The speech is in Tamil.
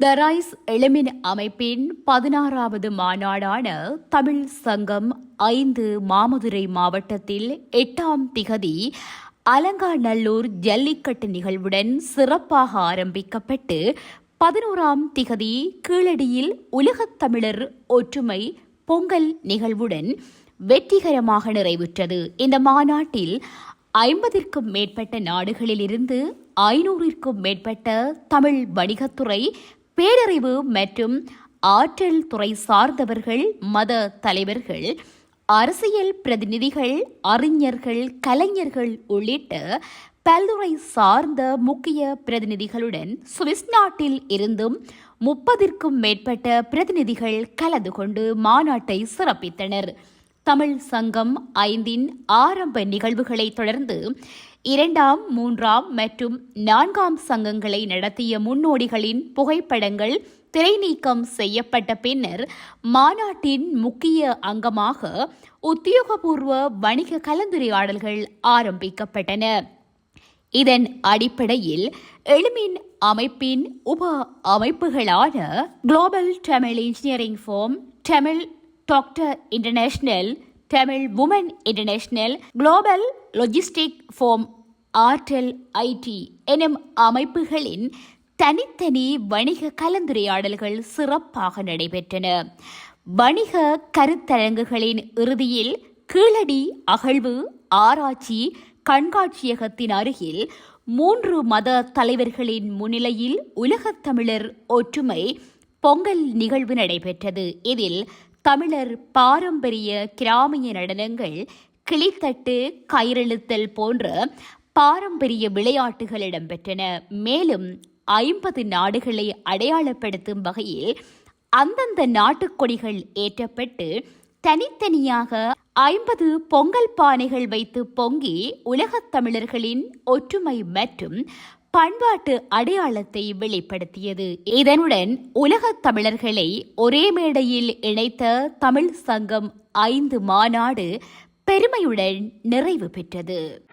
த ரைஸ் எளிமின் அமைப்பின் பதினாறாவது மாநாடான தமிழ் சங்கம் ஐந்து மாமதுரை மாவட்டத்தில் எட்டாம் திகதி அலங்காநல்லூர் ஜல்லிக்கட்டு நிகழ்வுடன் சிறப்பாக ஆரம்பிக்கப்பட்டு பதினோராம் திகதி கீழடியில் உலகத் தமிழர் ஒற்றுமை பொங்கல் நிகழ்வுடன் வெற்றிகரமாக நிறைவுற்றது. இந்த மாநாட்டில் ஐம்பதிற்கும் மேற்பட்ட நாடுகளிலிருந்து ஐநூறிற்கும் மேற்பட்ட தமிழ் வணிகத்துறை பேரறிவு மற்றும் ஆற்றல் துறை சார்ந்தவர்கள் மத தலைவர்கள் அரசியல் பிரதிநிதிகள் அறிஞர்கள் கலைஞர்கள் உள்ளிட்ட பல்துறை சார்ந்த முக்கிய பிரதிநிதிகளுடன் சுவிஸ் நாட்டில் இருந்தும் முப்பதிற்கும் மேற்பட்ட பிரதிநிதிகள் கலந்து கொண்டு மாநாட்டை சிறப்பித்தனர். தமிழ் சங்கம் ஐந்தின் ஆரம்ப நிகழ்வுகளை தொடர்ந்து இரண்டாம் மூன்றாம் மற்றும் நான்காம் சங்கங்களை நடத்திய முன்னோடிகளின் புகைப்படங்கள் திரைநீக்கம் செய்யப்பட்ட பின்னர் மாநாட்டின் முக்கிய அங்கமாக உத்தியோகபூர்வ வணிக கலந்துரையாடல்கள் ஆரம்பிக்கப்பட்டன. இதன் அடிப்படையில் எளிமின் அமைப்பின் உப அமைப்புகளான global Tamil engineering forum Tamil doctor international Tamil women international global logistic forum Airtel IT எனும் அமைப்புகளின் தனித்தனி வணிக கலந்துரையாடல்கள் சிறப்பாக நடைபெற்றன. வணிக கருத்தரங்குகளின் இறுதியில் கீழடி அகழ்வு ஆராய்ச்சி கண்காட்சியகத்தின் அருகில் மூன்று மத தலைவர்களின் முன்னிலையில் உலகத் தமிழர் ஒற்றுமை பொங்கல் நிகழ்வு நடைபெற்றது. இதில் தமிழர் பாரம்பரிய கிராமிய நடனங்கள் கிளித்தட்டு கயிறெழுத்தல் போன்ற பாரம்பரிய விளையாட்டுகள் இடம்பெற்றன. மேலும் ஐம்பது நாடுகளை அடையாளப்படுத்தும் வகையில் அந்தந்த நாட்டுக்கொடிகள் ஏற்றப்பட்டு தனித்தனியாக ஐம்பது பொங்கல் பானைகள் வைத்து பொங்கி உலகத் தமிழர்களின் ஒற்றுமை மற்றும் பண்பாட்டு அடையாளத்தை வெளிப்படுத்தியது. இதனுடன் உலகத் தமிழர்களை ஒரே மேடையில் இணைத்த தமிழ் சங்கம் ஐந்து மாநாடு பெருமையுடன் நிறைவு பெற்றது.